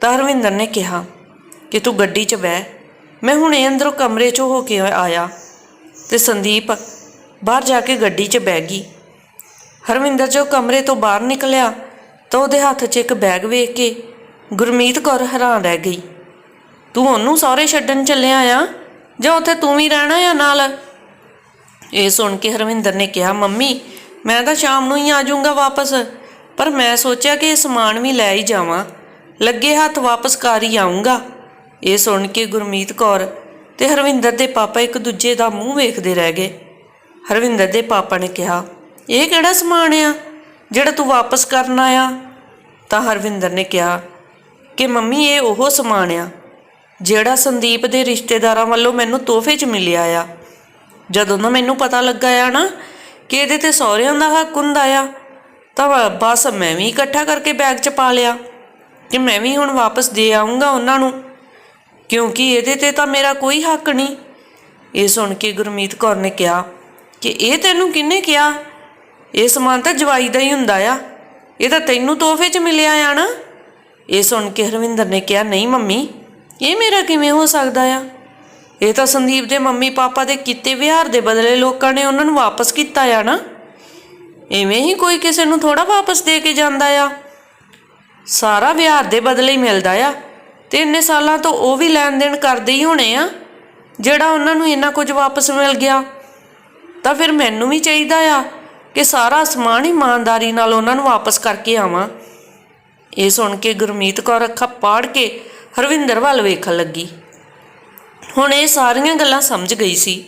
ਤਾਂ ਹਰਵਿੰਦਰ ਨੇ ਕਿਹਾ, ਕਿ ਤੂੰ ਗੱਡੀ 'ਚ ਬਹਿ। ਮੈਂ ਹੁਣੇ ਅੰਦਰੋਂ ਕਮਰੇ 'ਚੋਂ ਹੋ ਕੇ ਆਇਆ ਤੇ ਸੰਦੀਪ ਬਾਹਰ ਜਾ ਕੇ ਗੱਡੀ 'ਚ ਬਹਿ ਗਈ। ਹਰਵਿੰਦਰ ਜੋ ਕਮਰੇ ਤੋਂ ਬਾਹਰ ਨਿਕਲਿਆ, ਤਾਂ ਉਹਦੇ ਹੱਥ 'ਚ ਇੱਕ ਬੈਗ ਵੇਖ ਕੇ ਗੁਰਮੀਤ ਕੌਰ ਹੈਰਾਨ ਰਹਿ ਗਈ। ਤੂੰ ਉਹਨੂੰ ਸਹੁਰੇ ਛੱਡਣ ਚੱਲਿਆ ਆ? ਜਾਂ ਉੱਥੇ ਤੂੰ ਵੀ ਰਹਿਣਾ ਆ ਨਾਲ? ਇਹ ਸੁਣ ਕੇ ਹਰਵਿੰਦਰ ਨੇ ਕਿਹਾ, ਮੰਮੀ, ਮੈਂ ਤਾਂ ਸ਼ਾਮ ਨੂੰ ਹੀ ਆ ਜਾਊਂਗਾ ਵਾਪਸ। ਪਰ ਮੈਂ ਸੋਚਿਆ ਕਿ ਇਹ ਸਮਾਨ ਵੀ ਲੈ ਹੀ ਜਾਵਾਂ। ਲੱਗੇ ਹੱਥ ਵਾਪਸ ਕਰ ਹੀ ਆਉਂਗਾ ਇਹ ਸੁਣ ਕੇ ਗੁਰਮੀਤ ਕੌਰ ਤੇ ਹਰਵਿੰਦਰ ਦੇ ਪਾਪਾ ਇੱਕ ਦੂਜੇ ਦਾ ਮੂੰਹ ਵੇਖਦੇ ਰਹਿ ਗਏ। ਹਰਵਿੰਦਰ ਦੇ ਪਾਪਾ ਨੇ ਕਿਹਾ, ਇਹ ਕਿਹੜਾ ਸਮਾਨ ਆ? ਜਿਹੜਾ ਤੂੰ ਵਾਪਸ ਕਰਨਾ ਆ? ਤਾਂ ਹਰਵਿੰਦਰ ਨੇ ਕਿਹਾ ਕਿ, ਮੰਮੀ, ਇਹ ਉਹ ਸਮਾਨ ਆ ਜਿਹੜਾ ਸੰਦੀਪ ਦੇ ਰਿਸ਼ਤੇਦਾਰਾਂ ਵੱਲੋਂ ਮੈਨੂੰ ਤੋਹਫੇ 'ਚ ਮਿਲਿਆ ਆ। ਜਦੋਂ ਨਾ ਮੈਨੂੰ ਪਤਾ ਲੱਗਾ ਆ ਨਾ ਕਿ ਇਹਦੇ ਤੇ ਸਹੁਰਿਆਂ ਦਾ ਹੱਕ ਹੁੰਦਾ ਆ, ਤਾਂ ਬਸ ਮੈਂ ਵੀ ਇਕੱਠਾ ਕਰਕੇ ਬੈਗ 'ਚ ਪਾ ਲਿਆ ਕਿ ਮੈਂ ਵੀ ਹੁਣ ਵਾਪਸ ਦੇ ਆਉਂਗਾ ਉਹਨਾਂ ਨੂੰ। ਕਿਉਂਕਿ ਇਹਦੇ ਤੇ ਤਾਂ ਮੇਰਾ ਕੋਈ ਹੱਕ ਨਹੀਂ। ਇਹ ਸੁਣ ਕੇ ਗੁਰਮੀਤ ਕੌਰ ਨੇ ਕਿਹਾ ਕਿ ਇਹ ਤੈਨੂੰ ਕਿਹਨੇ ਕਿਹਾ? ਇਹ ਸਮਾਨ ਤਾਂ ਜਵਾਈ ਦਾ ਹੀ ਹੁੰਦਾ ਆ। ਇਹ ਤਾਂ ਤੈਨੂੰ ਤੋਹਫੇ 'ਚ ਮਿਲਿਆ ਆ ਨਾ। ਇਹ ਸੁਣ ਕੇ ਹਰਵਿੰਦਰ ਨੇ ਕਿਹਾ, ਨਹੀਂ ਮੰਮੀ ਇਹ ਮੇਰਾ ਕਿਵੇਂ ਹੋ ਸਕਦਾ ਆ? ਇਹ ਤਾਂ ਸੰਦੀਪ ਦੇ ਮੰਮੀ ਪਾਪਾ ਦੇ ਕੀਤੇ ਵਿਹਾਰ ਦੇ ਬਦਲੇ ਲੋਕਾਂ ਨੇ ਉਹਨਾਂ ਨੂੰ ਵਾਪਸ ਕੀਤਾ ਆ ਨਾ? ਐਵੇਂ ਹੀ ਕੋਈ ਕਿਸੇ ਨੂੰ ਥੋੜਾ ਵਾਪਸ ਦੇ ਕੇ ਜਾਂਦਾ ਆ? ਸਾਰਾ ਵਿਹਾਰ ਦੇ ਬਦਲੇ ਹੀ ਮਿਲਦਾ ਆ ਤੇ ਇੰਨੇ ਸਾਲਾਂ ਤੋਂ ਉਹ ਵੀ ਲੈਣ ਦੇਣ ਕਰਦੇ ਹੀ ਹੋਣੇ ਆ, ਜਿਹੜਾ ਉਹਨਾਂ ਨੂੰ ਇੰਨਾ ਕੁਝ ਵਾਪਸ ਮਿਲ ਗਿਆ। ਤਾਂ ਫਿਰ ਮੈਨੂੰ ਵੀ ਚਾਹੀਦਾ ਆ ਕਿ ਸਾਰਾ ਸਮਾਨ ਇਮਾਨਦਾਰੀ ਨਾਲ ਉਹਨਾਂ ਨੂੰ ਵਾਪਸ ਕਰਕੇ ਆਵਾਂ। ਇਹ ਸੁਣ ਕੇ ਗੁਰਮੀਤ ਕੌਰ ਅੱਖਾਂ ਪਾੜ ਕੇ ਹਰਵਿੰਦਰ ਵੱਲ ਵੇਖਣ ਲੱਗੀ। ਹੁਣ ਇਹ ਸਾਰੀਆਂ ਗੱਲਾਂ ਸਮਝ ਗਈ ਸੀ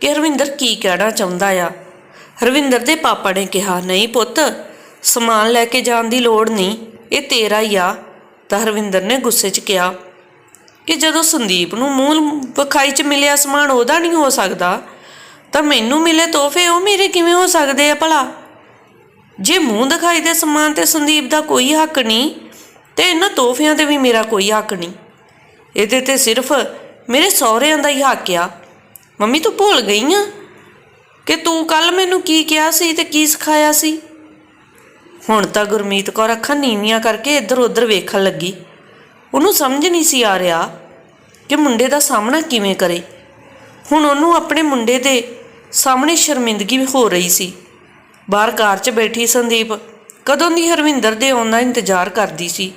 ਕਿ ਹਰਵਿੰਦਰ ਕੀ ਕਹਿਣਾ ਚਾਹੁੰਦਾ ਆ। ਹਰਵਿੰਦਰ ਦੇ ਪਾਪਾ ਨੇ ਕਿਹਾ, ਨਹੀਂ ਪੁੱਤ, ਸਮਾਨ ਲੈ ਕੇ ਜਾਣ ਦੀ ਲੋੜ ਨਹੀਂ, ਇਹ ਤੇਰਾ ਹੀ ਆ। ਤਾਂ ਹਰਵਿੰਦਰ ਨੇ ਗੁੱਸੇ 'ਚ ਕਿਹਾ ਕਿ ਜਦੋਂ ਸੰਦੀਪ ਨੂੰ ਮੂਲ ਵਿਖਾਈ 'ਚ ਮਿਲਿਆ ਸਮਾਨ ਉਹਦਾ ਨਹੀਂ ਹੋ ਸਕਦਾ, ਤਾਂ ਮੈਨੂੰ ਮਿਲੇ ਤੋਹਫੇ, ਉਹ ਮੇਰੇ ਕਿਵੇਂ ਹੋ ਸਕਦੇ ਆ ਭਲਾ? ਜੇ ਮੂੰਹ ਦਿਖਾਈ ਦੇ ਸਮਾਨ ਤੇ ਸੰਦੀਪ ਦਾ ਕੋਈ ਹੱਕ ਨਹੀਂ ਤੇ ਇਹਨਾਂ ਤੋਹਫਿਆਂ ਤੇ ਵੀ ਮੇਰਾ ਕੋਈ ਹੱਕ ਨਹੀਂ। ਇਹਦੇ ਤੇ ਸਿਰਫ ਮੇਰੇ ਸਹੁਰਿਆਂ ਦਾ ਹੀ ਹੱਕ ਆ। ਮੰਮੀ, ਤੂੰ ਭੁੱਲ ਗਈ ਆ ਕਿ ਤੂੰ ਕੱਲ ਮੈਨੂੰ ਕੀ ਕਿਹਾ ਸੀ ਤੇ ਕੀ ਸਿਖਾਇਆ ਸੀ? ਹੁਣ ਤਾਂ ਗੁਰਮੀਤ ਕੌਰ ਅੱਖਾਂ ਨੀਵੀਆਂ ਕਰਕੇ ਇੱਧਰ ਉੱਧਰ ਵੇਖਣ ਲੱਗੀ। ਉਹਨੂੰ ਸਮਝ ਨਹੀਂ ਸੀ ਆ ਰਿਹਾ ਕਿ ਮੁੰਡੇ ਦਾ ਸਾਹਮਣਾ ਕਿਵੇਂ ਕਰੇ। ਹੁਣ ਉਹਨੂੰ ਆਪਣੇ ਮੁੰਡੇ ਦੇ ਸਾਹਮਣੇ ਸ਼ਰਮਿੰਦਗੀ ਵੀ ਹੋ ਰਹੀ ਸੀ। ਬਾਹਰ ਕਾਰ 'ਚ ਬੈਠੀ ਸੰਦੀਪ ਕਦੋਂ ਦੀ ਹਰਵਿੰਦਰ ਦੇ ਆਉਣ ਦਾ ਇੰਤਜ਼ਾਰ ਕਰਦੀ ਸੀ।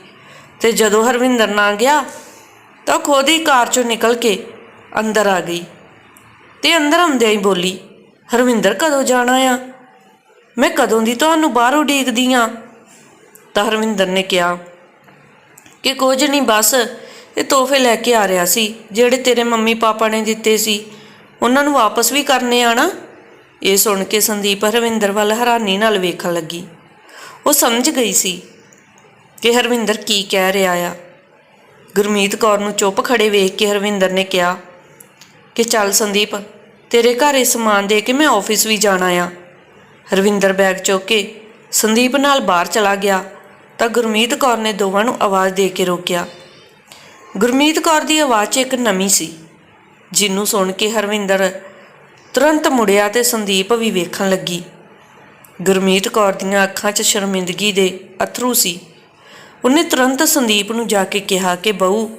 ਤੇ ਜਦੋਂ ਹਰਵਿੰਦਰ ਨਾ ਗਿਆ, ਤਾਂ ਖੁਦ ਹੀ ਕਾਰ 'ਚੋਂ ਨਿਕਲ ਕੇ ਅੰਦਰ ਆ ਗਈ ਤੇ ਅੰਦਰ ਆਉਂਦਿਆਂ ਹੀ ਬੋਲੀ, ਹਰਵਿੰਦਰ, ਕਦੋਂ ਜਾਣਾ ਆ? ਮੈਂ ਕਦੋਂ ਦੀ ਤੁਹਾਨੂੰ ਬਾਹਰ ਉਡੀਕਦੀ ਆ? ਤਾਂ ਹਰਵਿੰਦਰ ਨੇ ਕਿਹਾ, ਕਿ ਕੁਝ ਨਹੀਂ, ਬਸ ਇਹ ਤੋਹਫੇ ਲੈ ਕੇ ਆ ਰਿਹਾ ਸੀ, ਜਿਹੜੇ ਤੇਰੇ ਮੰਮੀ ਪਾਪਾ ਨੇ ਦਿੱਤੇ ਸੀ, ਉਹਨਾਂ ਨੂੰ ਵਾਪਸ ਵੀ ਕਰਨੇ ਆ ਨਾ? ਇਹ ਸੁਣ ਕੇ ਸੰਦੀਪ ਹਰਵਿੰਦਰ ਵੱਲ ਹੈਰਾਨੀ ਨਾਲ ਵੇਖਣ ਲੱਗੀ। ਉਹ ਸਮਝ ਗਈ ਸੀ ਕਿ ਹਰਵਿੰਦਰ ਕੀ ਕਹਿ ਰਿਹਾ ਆ? ਗੁਰਮੀਤ ਕੌਰ ਨੂੰ ਚੁੱਪ ਖੜੇ ਵੇਖ ਕੇ ਹਰਵਿੰਦਰ ਨੇ ਕਿਹਾ, ਕਿ ਚੱਲ ਸੰਦੀਪ, ਤੇਰੇ ਘਰ ਇਹ ਸਮਾਨ ਦੇ ਕੇ ਮੈਂ ਆਫਿਸ ਵੀ ਜਾਣਾ ਆ। ਹਰਵਿੰਦਰ ਬੈਗ ਚੁੱਕ ਕੇ ਸੰਦੀਪ ਨਾਲ ਬਾਹਰ ਚਲਾ ਗਿਆ ਤਾਂ ਗੁਰਮੀਤ ਕੌਰ ਨੇ ਦੋਵਾਂ ਨੂੰ ਆਵਾਜ਼ ਦੇ ਕੇ ਰੋਕਿਆ। ਗੁਰਮੀਤ ਕੌਰ ਦੀ ਆਵਾਜ਼ 'ਚ ਇੱਕ ਨਮੀ ਸੀ, ਜਿਹਨੂੰ ਸੁਣ ਕੇ ਹਰਵਿੰਦਰ ਤੁਰੰਤ ਮੁੜਿਆ ਤੇ ਸੰਦੀਪ ਵੀ ਵੇਖਣ ਲੱਗੀ। ਗੁਰਮੀਤ ਕੌਰ ਦੀਆਂ ਅੱਖਾਂ 'ਚ ਸ਼ਰਮਿੰਦਗੀ ਦੇ ਅਥਰੂ ਸੀ। ਉਹਨੇ ਤੁਰੰਤ ਸੰਦੀਪ ਨੂੰ ਜਾ ਕੇ ਕਿਹਾ ਕਿ ਬਹੂ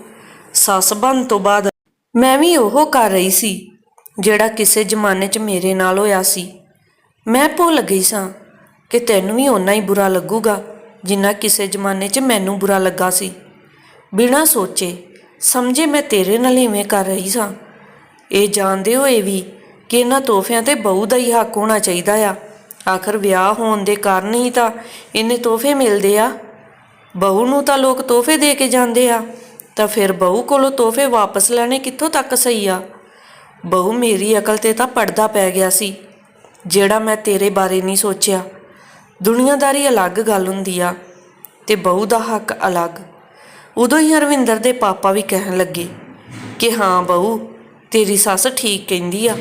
ਸੱਸ ਬਣ ਤੋਂ ਬਾਅਦ ਮੈਂ ਵੀ ਉਹ ਕਰ ਰਹੀ ਸੀ, ਜਿਹੜਾ ਕਿਸੇ ਜ਼ਮਾਨੇ 'ਚ ਮੇਰੇ ਨਾਲ ਹੋਇਆ ਸੀ। ਮੈਂ ਭੁੱਲ ਗਈ ਸਾਂ ਕਿ ਤੈਨੂੰ ਵੀ ਓਨਾ ਹੀ ਬੁਰਾ ਲੱਗੂਗਾ, ਜਿੰਨਾ ਕਿਸੇ ਜ਼ਮਾਨੇ 'ਚ ਮੈਨੂੰ ਬੁਰਾ ਲੱਗਾ ਸੀ। ਬਿਨਾਂ ਸੋਚੇ, ਸਮਝੇ ਮੈਂ ਤੇਰੇ ਨਾਲ ਇਵੇਂ ਕਰ ਰਹੀ ਸਾਂ। ਇਹ ਜਾਣਦੇ ਹੋਏ ਵੀ ਕਿ ਇਹਨਾਂ ਤੋਹਫਿਆਂ ਤੇ ਬਹੂ ਦਾ ਹੀ ਹੱਕ ਹੋਣਾ ਚਾਹੀਦਾ ਆ। ਆਖਰ ਵਿਆਹ ਹੋਣ ਦੇ ਕਾਰਨ ਹੀ ਤਾਂ ਇੰਨੇ ਤੋਹਫੇ ਮਿਲਦੇ ਆ। ਬਹੂ ਨੂੰ ਤਾਂ ਲੋਕ ਤੋਹਫੇ ਦੇ ਕੇ ਜਾਂਦੇ ਆ, ਤਾਂ ਫਿਰ ਬਹੂ ਕੋਲੋਂ ਤੋਹਫੇ ਵਾਪਸ ਲੈਣੇ ਕਿੱਥੋਂ ਤੱਕ ਸਹੀ ਆ? ਬਹੂ ਮੇਰੀ ਅਕਲ ਤੇ ਤਾਂ ਪਰਦਾ ਪੈ ਗਿਆ ਸੀ, ਜਿਹੜਾ ਮੈਂ ਤੇਰੇ ਬਾਰੇ ਨਹੀਂ ਸੋਚਿਆ। ਦੁਨੀਆਦਾਰੀ ਅਲੱਗ ਗੱਲ ਹੁੰਦੀ ਆ ਤੇ ਬਹੂ ਦਾ ਹੱਕ ਅਲੱਗ। ਉਦੋਂ ਹੀ ਹਰਵਿੰਦਰ ਦੇ ਪਾਪਾ ਵੀ ਕਹਿਣ ਲੱਗੇ ਕਿ ਹਾਂ ਬਹੂ, ਤੇਰੀ ਸੱਸ ਠੀਕ ਕਹਿੰਦੀ ਆ।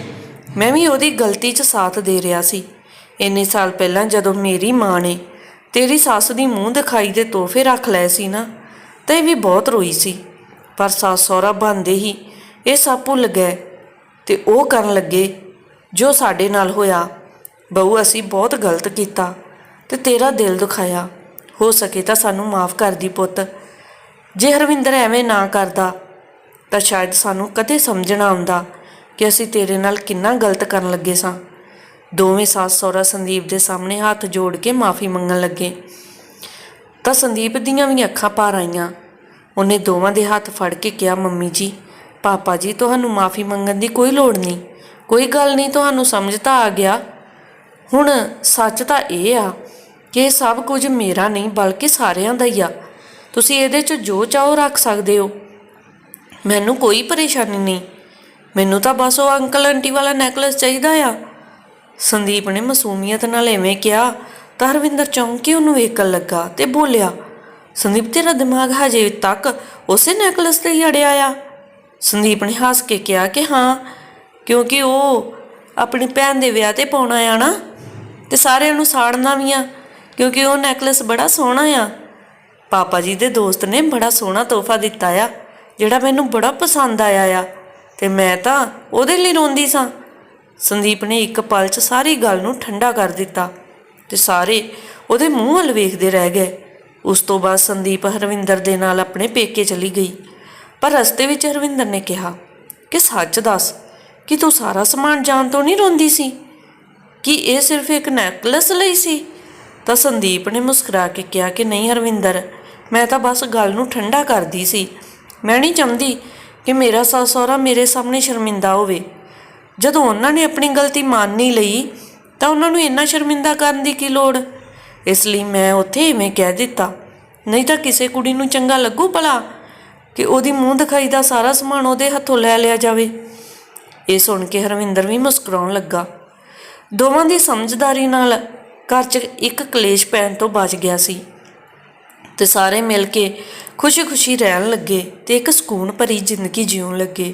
ਮੈਂ ਵੀ ਉਹਦੀ ਗਲਤੀ 'ਚ ਸਾਥ ਦੇ ਰਿਹਾ ਸੀ। ਇੰਨੇ ਸਾਲ ਪਹਿਲਾਂ ਜਦੋਂ ਮੇਰੀ ਮਾਂ ਨੇ ਤੇਰੀ ਸੱਸ ਦੀ ਮੂੰਹ ਦਿਖਾਈ ਦੇ ਤੋਹਫੇ ਰੱਖ ਲਏ ਸੀ ਨਾ, ਤਾਂ ਇਹ ਵੀ ਬਹੁਤ ਰੋਈ ਸੀ। ਪਰ ਸੱਸ ਸਹੁਰਾ ਬਣਦੇ ਹੀ ਇਹ ਸਭ ਭੁੱਲ ਗਏ ਤੇ ਉਹ ਕਰਨ ਲੱਗੇ, ਜੋ ਸਾਡੇ ਨਾਲ ਹੋਇਆ, ਬਹੂ ਅਸੀਂ ਬਹੁਤ ਗਲਤ ਕੀਤਾ ਤੇ ਤੇਰਾ ਦਿਲ ਦੁਖਾਇਆ। ਹੋ ਸਕੇ ਤਾਂ ਸਾਨੂੰ ਮਾਫ ਕਰ ਦੀ ਪੁੱਤ। ਜੇ ਹਰਵਿੰਦਰ ਐਵੇਂ ਨਾ ਕਰਦਾ, ਤਾਂ ਸ਼ਾਇਦ ਸਾਨੂੰ ਕਦੇ ਸਮਝਣਾ ਆਉਂਦਾ ਕਿ ਅਸੀਂ ਤੇਰੇ ਨਾਲ ਕਿੰਨਾ ਗਲਤ ਕਰਨ ਲੱਗੇ ਸਾਂ। ਦੋਵੇਂ ਸੱਸ ਸਹੁਰਾ ਸੰਦੀਪ ਦੇ ਸਾਹਮਣੇ ਹੱਥ ਜੋੜ ਕੇ ਮਾਫੀ ਮੰਗਣ ਲੱਗੇ। ਤਾਂ ਸੰਦੀਪ ਦੀਆਂ ਵੀ ਅੱਖਾਂ ਭਰ ਆਈਆਂ। ਉਹਨੇ ਦੋਵਾਂ ਦੇ ਹੱਥ ਫੜ ਕੇ ਕਿਹਾ, ਮੰਮੀ ਜੀ, ਪਾਪਾ ਜੀ, ਤੁਹਾਨੂੰ ਮਾਫੀ ਮੰਗਣ ਦੀ ਕੋਈ ਲੋੜ ਨਹੀਂ। ਕੋਈ ਗੱਲ ਨਹੀਂ, ਤੁਹਾਨੂੰ ਸਮਝ ਤਾਂ ਆ ਗਿਆ। ਹੁਣ ਸੱਚ ਤਾਂ ਇਹ ਆ ਕਿ ਇਹ ਸਭ ਕੁਝ ਮੇਰਾ ਨਹੀਂ, ਬਲਕਿ ਸਾਰਿਆਂ ਦਾ ਹੀ ਆ। ਤੁਸੀਂ ਇਹਦੇ 'ਚ ਜੋ ਚਾਹੋ ਰੱਖ ਸਕਦੇ ਹੋ। ਮੈਨੂੰ ਕੋਈ ਪਰੇਸ਼ਾਨੀ ਨਹੀਂ। ਮੈਨੂੰ ਤਾਂ ਬਸ ਉਹ ਅੰਕਲ ਆਂਟੀ ਵਾਲਾ ਨੈਕਲਸ ਚਾਹੀਦਾ ਆ। ਸੰਦੀਪ ਨੇ ਮਾਸੂਮੀਅਤ ਨਾਲ ਐਵੇਂ ਕਿਹਾ, ਤਾਂ ਹਰਵਿੰਦਰ ਚੌਂਕ ਉਹਨੂੰ ਵੇਖਣ ਲੱਗਾ ਤੇ ਬੋਲਿਆ, ਸੰਦੀਪ, ਤੇਰਾ ਦਿਮਾਗ ਹਜੇ ਤੱਕ ਉਸੇ ਨੈਕਲਸ ਤੇ ਹੀ ਅੜਿਆ ਆ? ਸੰਦੀਪ ਨੇ ਹੱਸ ਕੇ ਕਿਹਾ ਕਿ ਹਾਂ, ਕਿਉਂਕਿ ਉਹ ਆਪਣੀ ਭੈਣ ਦੇ ਵਿਆਹ ਤੇ ਪਾਉਣਾ ਆ ਨਾ, ਤੇ ਸਾਰਿਆਂ ਨੂੰ ਸਾੜਨਾ ਵੀ ਆ, ਕਿਉਂਕਿ ਉਹ ਨੈਕਲਸ ਬੜਾ ਸੋਹਣਾ ਆ। ਪਾਪਾ ਜੀ ਦੇ ਦੋਸਤ ਨੇ ਬੜਾ ਸੋਹਣਾ ਤੋਹਫਾ ਦਿੱਤਾ ਆ, ਜਿਹੜਾ ਮੈਨੂੰ ਬੜਾ ਪਸੰਦ ਆਇਆ ਆ, ਤੇ ਮੈਂ ਤਾਂ ਉਹਦੇ ਲਈ ਰੋਂਦੀ ਸਾਂ। ਸੰਦੀਪ ਨੇ ਇੱਕ ਪਲ 'ਚ ਸਾਰੀ ਗੱਲ ਨੂੰ ਠੰਡਾ ਕਰ ਦਿੱਤਾ ਤੇ ਸਾਰੇ ਉਹਦੇ ਮੂੰਹ ਵੱਲ ਵੇਖਦੇ ਰਹਿ ਗਏ। ਉਸ ਤੋਂ ਬਾਅਦ ਸੰਦੀਪ ਹਰਵਿੰਦਰ ਦੇ ਨਾਲ ਆਪਣੇ ਪੇਕੇ ਚਲੀ ਗਈ। ਪਰ ਰਸਤੇ ਵਿੱਚ ਹਰਵਿੰਦਰ ਨੇ ਕਿਹਾ, ਕਿ ਸੱਚ ਦੱਸ, ਕਿ ਤੂੰ ਸਾਰਾ ਸਮਾਨ ਜਾਣ ਤੋਂ ਨਹੀਂ ਰੋਂਦੀ ਸੀ? ਕਿ ਇਹ ਸਿਰਫ ਇੱਕ ਨੈਕਲਸ ਲਈ ਸੀ? ਤਾਂ ਸੰਦੀਪ ਨੇ ਮੁਸਕਰਾ ਕੇ ਕਿਹਾ ਕਿ ਨਹੀਂ ਹਰਵਿੰਦਰ, ਮੈਂ ਤਾਂ ਬਸ ਗੱਲ ਨੂੰ ਠੰਡਾ ਕਰਦੀ ਸੀ। ਮੈਂ ਨਹੀਂ ਚਾਹੁੰਦੀ ਕਿ ਮੇਰਾ ਸੱਸ ਸਹੁਰਾ ਮੇਰੇ ਸਾਹਮਣੇ ਸ਼ਰਮਿੰਦਾ ਹੋਵੇ। ਜਦੋਂ ਉਹਨਾਂ ਨੇ ਆਪਣੀ ਗਲਤੀ ਮੰਨ ਨਹੀਂ ਲਈ, ਤਾਂ ਉਹਨਾਂ ਨੂੰ ਇੰਨਾ ਸ਼ਰਮਿੰਦਾ ਕਰਨ ਦੀ ਕੀ ਲੋੜ? ਇਸ ਲਈ ਮੈਂ ਉੱਥੇ ਇਵੇਂ ਕਹਿ ਦਿੱਤਾ, ਨਹੀਂ ਤਾਂ ਕਿਸੇ ਕੁੜੀ ਨੂੰ ਚੰਗਾ ਲੱਗੂ ਭਲਾ? ਕਿ ਉਹਦੀ ਮੂੰਹ ਦਿਖਾਈ ਦਾ ਸਾਰਾ ਸਮਾਨ ਉਹਦੇ ਹੱਥੋਂ ਲੈ ਲਿਆ ਜਾਵੇ? ਇਹ ਸੁਣ ਕੇ ਹਰਵਿੰਦਰ ਵੀ ਮੁਸਕਰਾਉਣ ਲੱਗਾ। ਦੋਵਾਂ ਦੀ ਸਮਝਦਾਰੀ ਨਾਲ ਘਰ 'ਚ ਇੱਕ ਕਲੇਸ਼ ਪੈਣ ਤੋਂ ਬਚ ਗਿਆ ਸੀ। ਤੇ ਸਾਰੇ ਮਿਲ ਕੇ ਖੁਸ਼ੀ-ਖੁਸ਼ੀ ਰਹਿਣ ਲੱਗੇ ਤੇ ਇੱਕ ਸਕੂਨ ਭਰੀ ਜ਼ਿੰਦਗੀ ਜਿਉਣ ਲੱਗੇ।